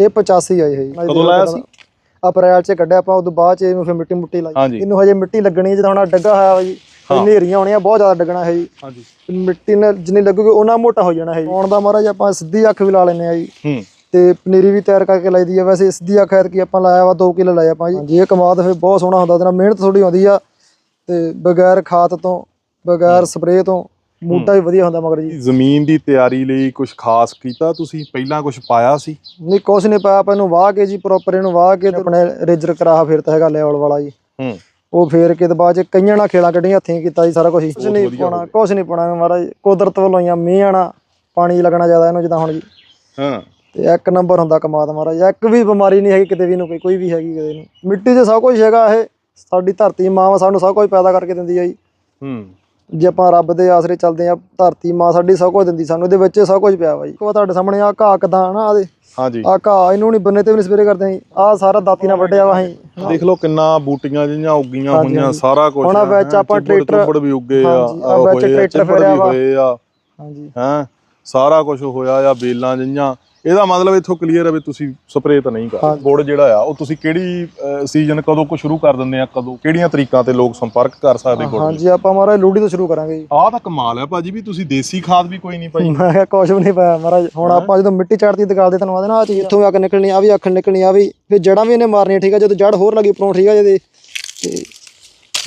ਇਹ 85 ਆਈ ਹੈ ਜੀ ਕਦੋਂ ਲਾਇਆ ਸੀ? ਅਪ੍ਰੈਲ ਚ ਕੱਢਿਆ ਆਪਾਂ ਉਦੋਂ ਬਾਅਦ ਚ ਇਹਨੂੰ ਫਿਰ ਮਿੱਟੀ ਮੁੱਟੀ ਲਾਈ। ਇਹਨੂੰ ਹਜੇ ਮਿੱਟੀ ਲੱਗਣੀ ਜਦੋਂ ਹੁਣ ਡੱਗਾ ਹੋਇਆ ਵਾ ਜੀ। ਹਨੇਰੀਆਂ ਆਉਣੀਆਂ ਬਹੁਤ ਜ਼ਿਆਦਾ ਡੱਗਣਾ ਹੈ ਜੀ। ਹਾਂਜੀ। ਮਿੱਟੀ ਨਾਲ ਜਿੰਨੀ ਲੱਗੂਗੀ ਉਹਨਾਂ ਮੋਟਾ ਹੋ ਜਾਣਾ ਹੈ ਜੀ। ਆਉਣ ਦਾ ਮਹਾਰਾਜ ਆਪਾਂ ਸਿੱਧੀ ਅੱਖ ਵੀ ਲਾ ਲੈਨੇ ਆ ਜੀ। ਹੂੰ। ਤੇ ਪਨੀਰੀ ਵੀ ਤਿਆਰ ਕਰਕੇ ਲਾਈਦੀ ਆ। ਵੈਸੇ ਸਿੱਧੀ ਅੱਖ ਐਤਕੀ ਆਪਾਂ ਲਾਇਆ ਵਾ 2 ਕਿਲੋ ਲਾਇਆ ਆਪਾਂ ਜੀ। ਹਾਂਜੀ। ਇਹ ਕਮਾਦ ਫਿਰ ਬਹੁਤ ਸੋਹਣਾ ਹੁੰਦਾ ਉਹਦੇ ਨਾਲ ਮਿਹਨਤ ਥੋੜੀ ਆਉਂਦੀ ਆ। ਤੇ ਬਗੈਰ ਖਾਦ ਤੋਂ ਬਗੈਰ ਸਪਰੇਅ ਤੋਂ ਬੂਟਾ ਵੀ ਵਧੀਆ ਹੁੰਦਾ ਮਗਰ ਜੀ। ਜ਼ਮੀਨ ਦੀ ਤਿਆਰੀ ਲਈ ਕੁਝ ਖਾਸ ਕੀਤਾ? ਤੁਸੀਂ ਪਹਿਲਾਂ ਕੁਝ ਪਾਇਆ ਸੀ? ਨਹੀਂ ਕੁਛ ਨਹੀਂ ਪਾਇਆ। ਆਪਾਂ ਇਹਨੂੰ ਵਾਹ ਕੇ ਜੀ ਪ੍ਰੋਪਰ ਇਹਨੂੰ ਵਾਹ ਕੇ ਤੇ ਆਪਣੇ ਰੇਜਰ ਕਰਾਹਾ ਫੇਰਤਾ ਹੈਗਾ ਲੈਵਲ ਵਾਲਾ ਜੀ। ਹੂੰ। ਉਹ ਫੇਰ ਕੇ ਤੇ ਬਾਅਦ ਚ ਕਈਆਂ ਨਾਲ ਖੇਲਾਂ ਕੱਢੀਆਂ ਹੱਥੀਂ ਕੀਤਾ ਜੀ ਸਾਰਾ ਕੁਝ ਬਹੁਤ ਨਹੀਂ ਪਾਉਣਾ ਕੁਛ ਨਹੀਂ ਪਾਉਣਾ ਮਹਾਰਾਜ। ਕੁਦਰਤ ਵੱਲੋਂ ਹੀ ਆ ਮੀਂਹ ਆਣਾ ਪਾਣੀ ਲੱਗਣਾ ਜ਼ਿਆਦਾ ਇਹਨੂੰ ਜਿੱਦਾਂ ਹੁਣ ਜੀ। ਹਾਂ। ਤੇ ਇੱਕ ਨੰਬਰ ਹੁੰਦਾ ਕਮਾਦ ਮਹਾਰਾਜ। ਇੱਕ ਵੀ ਬਿਮਾਰੀ ਨਹੀਂ ਹੈਗੀ ਕਿਤੇ ਵੀ ਨੂੰ ਕੋਈ ਕੋਈ ਵੀ ਹੈਗੀ ਕਿਤੇ ਨੂੰ ਮਿੱਟੀ 'ਚ ਸਭ ਕੁਝ ਹੈਗਾ ਇਹ। ਸਾਡੀ ਧਰਤੀ ਮਾਂ ਵਾ ਸਾਨੂੰ ਸਭ ਕੁਝ ਪੈਦਾ ਕਰਕੇ ਦਿੰਦੀ ਆ ਜੀ। ਹੂੰ। ਜੇ ਆਪਾਂ ਰੱਬ ਦੇ ਆਸਰੇ ਚੱਲਦੇ ਆ ਧਰਤੀ ਮਾਂ ਸਾਡੀ ਸਭ ਕੁਝ ਦਿੰਦੀ ਸਾਨੂੰ ਇਹਦੇ ਵਿੱਚ ਸਭ ਕੁਝ ਪਿਆ ਵਾ ਜੀ। ਉਹ ਤੁਹਾਡੇ ਸਾਹਮਣੇ ਆ ਘਾਹ ਕਿਦਾਂ ਨਾ ਆਦੇ ਹਾਂਜੀ। ਆ ਘਾਹ ਇਹਨੂੰ ਨਹੀਂ ਬੰਨੇ ਤੇ ਵੀ ਨਹੀਂ ਸਪਰੇਅ ਕਰਦੇ ਜੀ ਆ ਸਾਰਾ ਦਾਤੀ ਨਾਲ ਵੱਢਿਆ ਵਾ ਅਸੀਂ। ਦੇਖ ਲਓ ਕਿੰਨਾ ਬੂਟੀਆਂ ਜਿਹੀਆਂ ਉੱਗੀਆਂ ਹੋਈਆਂ। ਸਾਰਾ ਕੁਝ ਹੁਣ ਵਿੱਚ ਆਪਾਂ ਟਰੈਕਟਰ- ਟੁੱਬੜ ਵੀ ਉੱਗੇ ਆ ਵਿੱਚ ਆ, ਟਰੈਕਟਰ ਚਿੱਬੜ ਫੇਰਿਆ ਵੀ। ਆ। ਹਾਂਜੀ। ਹੈ ਸਾਰਾ ਕੁਝ ਹੋਇਆ ਆ ਬੇਲਾਂ ਜਿਹੀਆਂ। ਇਹਦਾ ਮਤਲਬ ਇੱਥੋਂ ਕਲੀਅਰ ਹੈ ਵੀ ਤੁਸੀਂ ਸਪਰੇਅ ਤਾਂ ਨਹੀਂ ਕਰਦੇ ਗੁੜ ਜਿਹੜਾ ਆ ਉਹ ਤੁਸੀਂ ਕਿਹੜੀ ਸੀਜ਼ਨ ਕਦੋਂ ਕੋ ਸ਼ੁਰੂ ਕਰ ਦਿੰਦੇ ਆ ਕਦੋਂ ਕਿਹੜੀਆਂ ਤਰੀਕਾਂ ਤੇ ਲੋਕ ਸੰਪਰਕ ਕਰ ਸਕਦੇ ਗੁੜ ਹਾਂਜੀ ਆਪਾਂ ਮਹਾਰਾਜ ਲੋਹੜੀ ਤੋਂ ਸ਼ੁਰੂ ਕਰਾਂਗੇ ਜੀ। ਆਹ ਤਾਂ ਕਮਾਲ ਹੈ ਭਾਜੀ ਵੀ ਤੁਸੀਂ ਦੇਸੀ ਖਾਦ ਵੀ ਕੋਈ ਨਹੀਂ ਪਾਈ। ਮੈਂ ਕਿਹਾ ਕੁਛ ਵੀ ਨਹੀਂ ਪਾਇਆ ਮਹਾਰਾਜ। ਹੁਣ ਆਪਾਂ ਜਦੋਂ ਮਿੱਟੀ ਚੜਦੀ ਦਿਖਾ ਦੇ ਤੁਹਾਨੂੰ ਆਦੇ ਨਾ ਆ ਚੀਜ਼ ਇੱਥੋਂ ਅੱਖ ਨਿਕਲਣੀ ਆ ਵੀ ਅੱਖ ਨਿਕਲਣੀ ਆ ਵੀ ਫਿਰ ਜੜਾਂ ਵੀ ਇਹਨੇ ਮਾਰਨੀਆਂ ਠੀਕ ਆ ਜਦੋਂ ਜੜ ਹੋਰ ਲੱਗੀ ਪਰੋਂ ਠੀਕ ਆ ਜਿਹਦੇ ਤੇ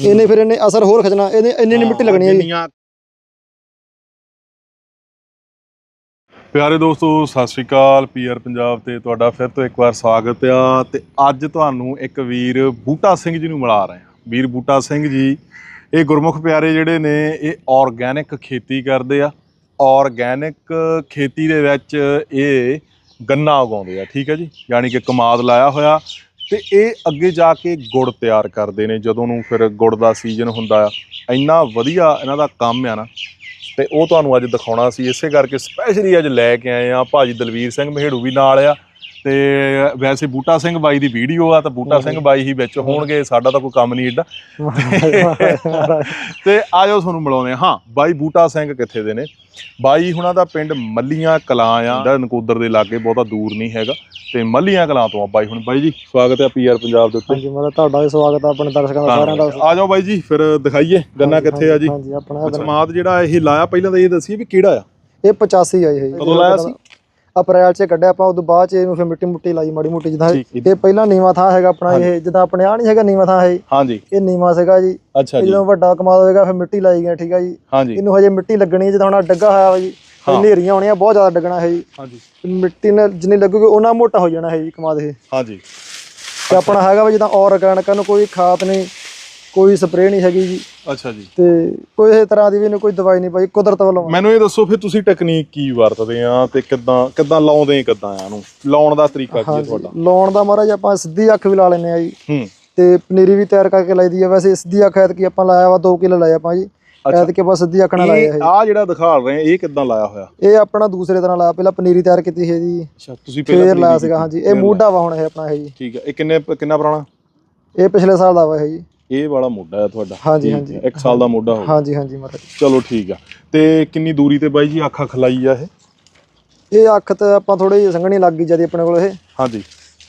ਇਹਨੇ ਫਿਰ ਇਹਨੇ ਅਸਰ ਹੋਰ ਖਿੱਚਣਾ ਇਹਨੇ ਇੰਨੀ ਮਿੱਟੀ ਲੱਗਣੀ ਆ ਜੀ। ਪਿਆਰੇ ਦੋਸਤੋ, ਸਤਿ ਸ਼੍ਰੀ ਅਕਾਲ। ਪੀਆਰ ਪੰਜਾਬ ਤੇ ਤੁਹਾਡਾ ਫਿਰ ਤੋਂ ਇੱਕ ਵਾਰ ਸਵਾਗਤ ਆ। ਤੇ ਅੱਜ ਤੁਹਾਨੂੰ ਇੱਕ ਵੀਰ ਬੂਟਾ ਸਿੰਘ ਜੀ ਨੂੰ ਮਿਲਾ ਰਹੇ ਹਾਂ ਵੀਰ ਬੂਟਾ ਸਿੰਘ ਜੀ, ਇਹ ਗੁਰਮੁਖ ਪਿਆਰੇ ਜਿਹੜੇ ਨੇ, ਇਹ ਆਰਗੈਨਿਕ ਖੇਤੀ ਕਰਦੇ ਆ। ਆਰਗੈਨਿਕ ਖੇਤੀ ਦੇ ਵਿੱਚ ਇਹ ਗੰਨਾ ਉਗਾਉਂਦੇ ਆ, ਠੀਕ ਹੈ ਜੀ? ਯਾਨੀ ਕਿ ਕਮਾਦ ਲਾਇਆ ਹੋਇਆ। ਤੇ ਇਹ ਅੱਗੇ ਜਾ ਕੇ ਗੁੜ ਤਿਆਰ ਕਰਦੇ ਨੇ, ਜਦੋਂ ਨੂੰ ਫਿਰ ਗੁੜ ਦਾ ਸੀਜ਼ਨ ਹੁੰਦਾ ਆ। ਇੰਨਾ ਵਧੀਆ ਇਹਨਾਂ ਦਾ ਕੰਮ ਆ ਨਾ। ਤੇ ਉਹ ਤੁਹਾਨੂੰ ਅੱਜ ਦਿਖਾਉਣਾ ਸੀ। ਇਸੇ ਕਰਕੇ ਸਪੈਸ਼ਲੀ ਅੱਜ ਲੈ ਕੇ ਆਏ ਆ ਭਾਜੀ ਦਲਵੀਰ ਸਿੰਘ ਮਹੇੜੂ ਵੀ ਨਾਲ ਆ। ਤੇ ਵੈਸੇ ਬੂਟਾ ਸਿੰਘ ਬਾਈ ਦੀ ਵੀਡੀਓ ਆ ਤਾਂ ਬੂਟਾ ਸਿੰਘ ਬਾਈ ਹੀ ਵਿੱਚ ਹੋਣਗੇ ਸਾਡਾ ਤਾਂ ਕੋਈ ਕੰਮ ਨਹੀਂ ਏਡਾ। ਤੇ ਆਜੋ ਤੁਹਾਨੂੰ ਮਿਲਾਉਂਦੇ ਹਾਂ। ਹਾਂ ਬਾਈ ਬੂਟਾ ਸਿੰਘ ਕਿੱਥੇ ਦੇ ਨੇ? ਬਾਈ ਹੁਣਾਂ ਦਾ ਪਿੰਡ ਮੱਲੀਆਂ ਕਲਾਂ ਆ। ਜਿਹੜਾ ਨਕੋਦਰ ਦੇ ਲਾਗੇ ਬਹੁਤਾ ਦੂਰ ਨਹੀਂ ਹੈਗਾ। ਤੇ ਮੱਲੀਆਂ ਕਲਾਂ ਤੋਂ ਆ ਬਾਈ ਹੁਣ। ਬਾਈ ਜੀ ਸਵਾਗਤ ਹੈ ਪੀਆਰ ਪੰਜਾਬ ਦੇ ਉੱਤੇ। ਹਾਂਜੀ ਮਹਾਰਾਜ ਤੁਹਾਡਾ ਵੀ ਸਵਾਗਤ ਆ ਆਪਣੇ ਦਰਸ਼ਕਾਂ ਦਾ ਸਾਰਿਆਂ ਦਾ। ਆ ਜਾਓ ਬਾਈ ਜੀ ਫਿਰ ਦਿਖਾਈਏ ਗੰਨਾ ਕਿੱਥੇ ਆ ਜੀ? ਹਾਂਜੀ ਆਪਣਾ ਸਮਾਦ ਜਿਹੜਾ ਇਹ ਲਾਇਆ ਪਹਿਲਾਂ ਤਾਂ ਇਹ ਦੱਸੀਏ ਵੀ ਕਿਹੜਾ ਆ? ਇਹ 85 ਆਈ ਹੈ ਜੀ। ਕਦੋਂ ਲਾਇਆ ਸੀ? ਅਪ੍ਰੈਲ ਚ ਕੱਢਿਆ ਆਪਾਂ ਉਦੋਂ ਬਾਅਦ ਚ ਇਹਨੂੰ ਫਿਰ ਮਿੱਟੀ ਮੁੱਟੀ ਲਾਈ ਮਾੜੀ ਮੋਟੀ ਜਿੱਦਾਂ ਇਹ ਪਹਿਲਾਂ ਨੀਵਾ ਥਾਂ ਹੈਗਾ ਆਪਣਾ ਇਹ ਜਿੱਦਾਂ ਆਪਣੇ ਆ ਨਹੀਂ ਹੈਗਾ ਨੀਵਾ ਥਾਂ ਹੈ ਹਾਂਜੀ। ਇਹ ਨੀਵਾ ਸੀਗਾ ਜੀ। ਜਦੋਂ ਵੱਡਾ ਕਮਾਦ ਹੋਏਗਾ ਫਿਰ ਮਿੱਟੀ ਲਾਈ ਗਿਆ ਠੀਕ ਆ ਜੀ। ਇਹਨੂੰ ਹਜੇ ਮਿੱਟੀ ਲੱਗਣੀ ਹੈ ਜਦੋਂ ਹੁਣ ਡੱਗਾ ਹੋਇਆ ਵਾ ਜੀ। ਹਨੇਰੀਆਂ ਆਉਣੀਆਂ ਬਹੁਤ ਜ਼ਿਆਦਾ ਡੱਗਣਾ ਹੈ ਜੀ। ਹਾਂਜੀ। ਮਿੱਟੀ ਨਾਲ ਜਿੰਨੀ ਲੱਗੂਗੀ ਉਹਨਾਂ ਮੋਟਾ ਹੋ ਜਾਣਾ ਹੈ ਜੀ ਕਮਾਦ ਇਹ। ਹਾਂਜੀ। ਤੇ ਆਪਣਾ ਹੈਗਾ ਵਾ ਜਿੱਦਾਂ ਆਰਗੈਨਿਕ ਨੂੰ ਕੋਈ ਖਾਦ ਨਹੀਂ ਕੋਈ ਸਪਰੇਅ ਨਹੀਂ ਹੈਗੀ ਜੀ। ਅੱਛਾ ਜੀ। ਤੇ ਕੋਈ ਇਸ ਤਰ੍ਹਾਂ ਦੀ ਵੀ ਨਹੀਂ ਕੋਈ ਦਵਾਈ ਨਹੀਂ ਪਾਈ ਕੁਦਰਤ ਵੱਲੋਂ। ਮੈਨੂੰ ਇਹ ਦੱਸੋ ਫਿਰ ਤੁਸੀਂ ਟੈਕਨੀਕ ਕੀ ਵਰਤਦੇ ਆ ਤੇ ਕਿੱਦਾਂ ਕਿੱਦਾਂ ਲਾਉਂਦੇ ਕਿੱਦਾਂ ਆ ਇਹਨੂੰ? ਲਾਉਣ ਦਾ ਤਰੀਕਾ ਕੀ ਹੈ ਤੁਹਾਡਾ? ਲਾਉਣ ਦਾ ਮਹਾਰਾਜ ਆਪਾਂ ਸਿੱਧੀ ਅੱਖ ਵੀ ਲਾ ਲੈਨੇ ਆ ਜੀ। ਹੂੰ। ਤੇ ਪਨੀਰੀ ਵੀ ਤਿਆਰ ਕਰਕੇ ਲਾਈਦੀ ਆ। ਵੈਸੇ ਸਿੱਧੀ ਅੱਖ ਐਤਕੀ ਆਪਾਂ ਲਾਇਆ ਵਾ 2 ਕਿਲੋ ਲਾਇਆ ਆਪਾਂ ਜੀ। ਐਤਕੀ ਆਪਾਂ ਸਿੱਧੀ ਅੱਖ ਨਾਲ ਲਾਇਆ ਇਹ ਆ ਜਿਹੜਾ ਦਿਖਾ ਰਹੇ ਆ ਇਹ ਕਿੱਦਾਂ ਲਾਇਆ ਹੋਇਆ? ਇਹ ਆਪਣਾ ਦੂਸਰੇ ਤਰ੍ਹਾਂ ਲਾਇਆ। ਪਹਿਲਾਂ ਪਨੀਰੀ ਤਿਆਰ ਕੀਤੀ ਹੈ ਜੀ। ਅੱਛਾ ਤੁਸੀਂ ਫੇਰ ਲਾਇਆ ਸੀਗਾ ਹਾਂਜੀ। ਇਹ ਮੋਢਾ ਵਾ ਹੁਣ ਇਹ ਆਪਣਾ ਹੈ ਜੀ। ਠੀਕ ਹੈ ਇਹ ਕਿੰਨੇ ਕਿੰਨਾ ਪੁਰਾਣਾ? ਇਹ ਪਿਛਲੇ ਸਾਲ ਦਾ ਵਾ ਹੈ ਜੀ। ਇਹ ਵਾਲਾ ਮੋਢਾ ਹੈ ਤੁਹਾਡਾ ਹਾਂਜੀ, ਹਾਂਜੀ। ਇੱਕ ਸਾਲ ਦਾ ਮੋਢਾ ਹੋ ਹਾਂਜੀ ਹਾਂਜੀ ਮਹਾਰਾਜ ਚਲੋ ਠੀਕ ਆ। ਤੇ ਕਿੰਨੀ ਦੂਰੀ ਤੇ ਬਾਈ ਜੀ ਅੱਖਾਂ ਖਲਾਈ ਆ ਇਹ? ਇਹ ਅੱਖ ਤੇ ਆਪਾਂ ਥੋੜੀ ਜਿਹੀ ਸੰਘਣੀ ਲੱਗ ਗਈ ਜਦੀ ਆਪਣੇ ਕੋਲ ਇਹ। ਹਾਂਜੀ।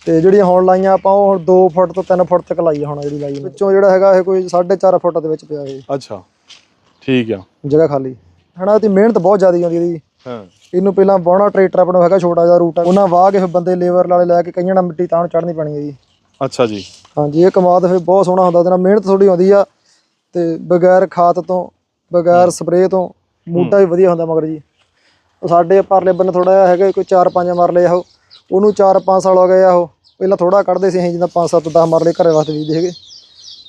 ਤੇ ਜਿਹੜੀਆਂ ਹੁਣ ਲਾਈਆਂ ਆਪਾਂ ਉਹ ਹੁਣ 2 ਫੁੱਟ ਤੋਂ 3 ਫੁੱਟ ਤੱਕ ਲਾਈ ਹੁਣ ਜਿਹੜੀ ਲਾਈ। ਵਿੱਚੋਂ ਜਿਹੜਾ ਹੈਗਾ ਇਹ ਕੋਈ 4.5 ਫੁੱਟ ਦੇ ਵਿੱਚ ਪਿਆ ਇਹ। ਅੱਛਾ। ਠੀਕ ਆ। ਜਗ੍ਹਾ ਖਾਲੀ। ਹਨਾ ਇਹਦੀ ਮਿਹਨਤ ਬਹੁਤ ਜ਼ਿਆਦਾ ਆਉਂਦੀ ਇਹਦੀ। ਹਾਂ। ਇਹਨੂੰ ਪਹਿਲਾਂ ਵਾਹਣਾ ਟਰੈਕਟਰ ਆਪਣਾ ਹੈਗਾ ਛੋਟਾ ਜਿਹਾ ਰੂਟ ਉਹਨਾਂ ਵਾਹ ਕੇ ਫਿਰ ਬੰਦੇ ਲੇਬਰ ਵਾਲੇ ਲੈ ਕੇ ਕਈਆਂ ਨਾਲ ਮਿੱਟੀ ਤਾਂ ਚੜ੍ਹਨੀ ਪੈਣੀ ਹੈ ਜੀ। ਅੱਛਾ ਜੀ। ਹਾਂਜੀ ਇਹ ਕਮਾਦ ਫਿਰ ਬਹੁਤ ਸੋਹਣਾ ਹੁੰਦਾ ਉਹਦੇ ਨਾਲ ਮਿਹਨਤ ਥੋੜੀ ਆਉਂਦੀ ਆ ਤੇ ਬਗੈਰ ਖਾਦ ਤੋਂ ਬਗੈਰ ਸਪਰੇਅ ਤੋਂ ਬੂਟਾ ਵੀ ਵਧੀਆ ਹੁੰਦਾ ਮਗਰ ਜੀ। ਉਹ ਸਾਡੇ ਪਰਲੇ ਬੰਨੇ ਥੋੜਾ ਜਿਹਾ ਹੈਗਾ ਕੋਈ 4-5 ਮਰਲੇ ਆ ਉਹ। ਉਹਨੂੰ 4-5 ਸਾਲ ਹੋ ਗਏ ਆ ਉਹ। ਪਹਿਲਾਂ ਥੋੜਾ ਕੱਢਦੇ ਸੀ ਅਸੀਂ ਜਿੱਦਾਂ 5-7 10 ਮਰਲੇ ਘਰੇ ਵਾਸਤੇ ਬੀਜਦੇ ਹੈਗੇ